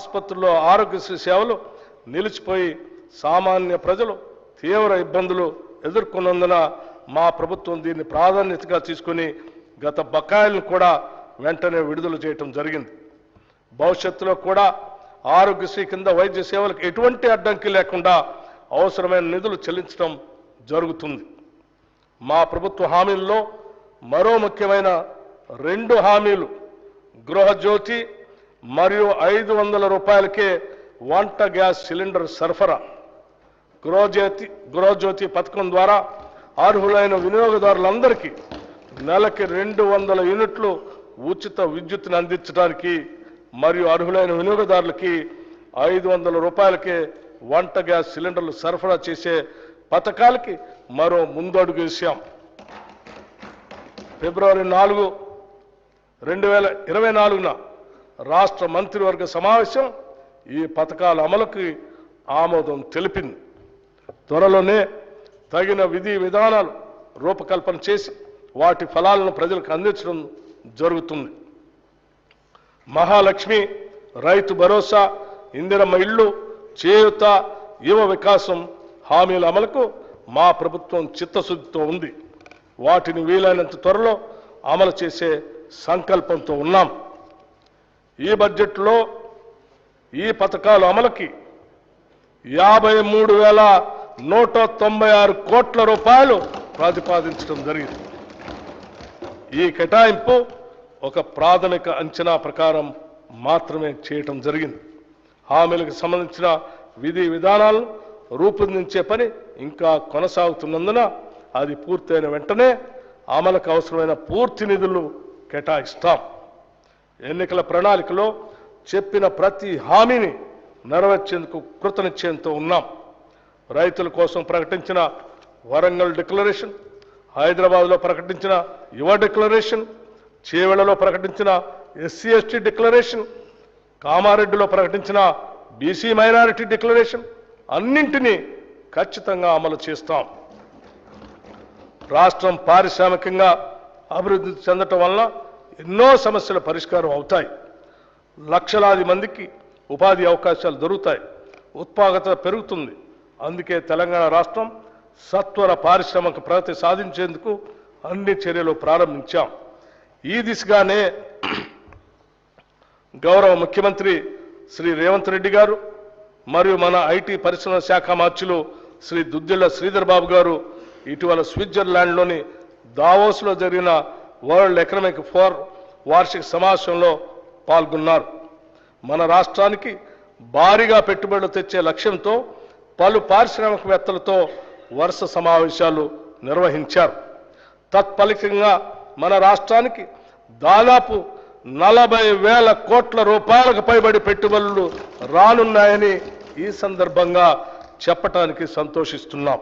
ఆసుపత్రుల్లో ఆరోగ్యశ్రీ సేవలు నిలిచిపోయి సామాన్య ప్రజలు తీవ్ర ఇబ్బందులు ఎదుర్కొన్నందున మా ప్రభుత్వం దీన్ని ప్రాధాన్యతగా తీసుకుని గత బకాయిలను కూడా వెంటనే విడుదల చేయటం జరిగింది. భవిష్యత్తులో కూడా ఆరోగ్యశ్రీ కింద వైద్య సేవలకు ఎటువంటి అడ్డంకి లేకుండా అవసరమైన నిధులు చెల్లించడం జరుగుతుంది. మా ప్రభుత్వ హామీల్లో మరో ముఖ్యమైన రెండు హామీలు. గృహజ్యోతి మరియు ఐదు వందల రూపాయలకే వంట గ్యాస్ సిలిండర్ సరఫరా. గృహజ్యోతి గృహజ్యోతి పథకం ద్వారా అర్హులైన వినియోగదారులందరికీ నెలకి రెండు వందల యూనిట్లు ఉచిత విద్యుత్తును అందించడానికి మరియు అర్హులైన వినియోగదారులకి ఐదు వందల రూపాయలకే వంట గ్యాస్ సిలిండర్లు సరఫరా చేసే పథకాలకి మరో ముందడుగు వేసాం ఫిబ్రవరి నాలుగు రెండు వేల ఇరవై నాలుగున రాష్ట్ర మంత్రివర్గ సమావేశం ఈ పథకాల అమలుకి ఆమోదం తెలిపింది. త్వరలోనే తగిన విధి విధానాలు రూపకల్పన చేసి వాటి ఫలాలను ప్రజలకు అందించడం జరుగుతుంది. మహాలక్ష్మి రైతు భరోసా ఇందిరమ్మ ఇళ్ళు చేయుత యువ వికాసం హామీల అమలుకు మా ప్రభుత్వం చిత్తశుద్ధితో ఉంది. వాటిని వీలైనంత త్వరలో అమలు చేసే సంకల్పంతో ఉన్నాం. ఈ బడ్జెట్లో ఈ పథకాలు అమలుకి యాభై మూడు వేల నూట తొంభై ఆరు కోట్ల రూపాయలు ప్రతిపాదించడం జరిగింది. ఈ కేటాయింపు ఒక ప్రాథమిక అంచనా ప్రకారం మాత్రమే చేయటం జరిగింది. హామీలకు సంబంధించిన విధి విధానాలను రూపొందించే పని ఇంకా కొనసాగుతున్నందున అది పూర్తయిన వెంటనే అమలుకు అవసరమైన పూర్తి నిధులు కేటాయిస్తాం. ఎన్నికల ప్రణాళికలో చెప్పిన ప్రతి హామీని నెరవేర్చేందుకు కృతనిశ్చయంతో ఉన్నాం. రైతుల కోసం ప్రకటించిన వరంగల్ డిక్లరేషన్ హైదరాబాద్లో ప్రకటించిన యువ డిక్లరేషన్ చేవెళ్ళలో ప్రకటించిన ఎస్సీ ఎస్టీ డిక్లరేషన్ కామారెడ్డిలో ప్రకటించిన బీసీ మైనారిటీ డిక్లరేషన్ అన్నింటినీ ఖచ్చితంగా అమలు చేస్తాం. రాష్ట్రం పారిశ్రామికంగా అభివృద్ధి చెందటం వల్ల ఎన్నో సమస్యల పరిష్కారం అవుతాయి. లక్షలాది మందికి ఉపాధి అవకాశాలు దొరుకుతాయి. ఉత్పాదకత పెరుగుతుంది. అందుకే తెలంగాణ రాష్ట్రం సత్వర పారిశ్రామిక ప్రగతి సాధించేందుకు అన్ని చర్యలు ప్రారంభించాం. ఈ దిశగానే గౌరవ ముఖ్యమంత్రి శ్రీ రేవంత్ రెడ్డి గారు మరియు మన ఐటీ పరిశ్రమ శాఖ మార్చులు శ్రీ దుద్దిళ్ళ శ్రీధర్ బాబు గారు ఇటీవల స్విట్జర్లాండ్లోని దావోస్లో జరిగిన వరల్డ్ ఎకనామిక్ ఫోర్ వార్షిక సమావేశంలో పాల్గొన్నారు. మన రాష్ట్రానికి భారీగా పెట్టుబడులు తెచ్చే లక్ష్యంతో పలు పారిశ్రామికవేత్తలతో వరుస సమావేశాలు నిర్వహించారు. తత్ఫలితంగా మన రాష్ట్రానికి దాదాపు నలభై వేల కోట్ల రూపాయలకు పైబడి పెట్టుబడులు రానున్నాయని ఈ సందర్భంగా చెప్పటానికి సంతోషిస్తున్నాం.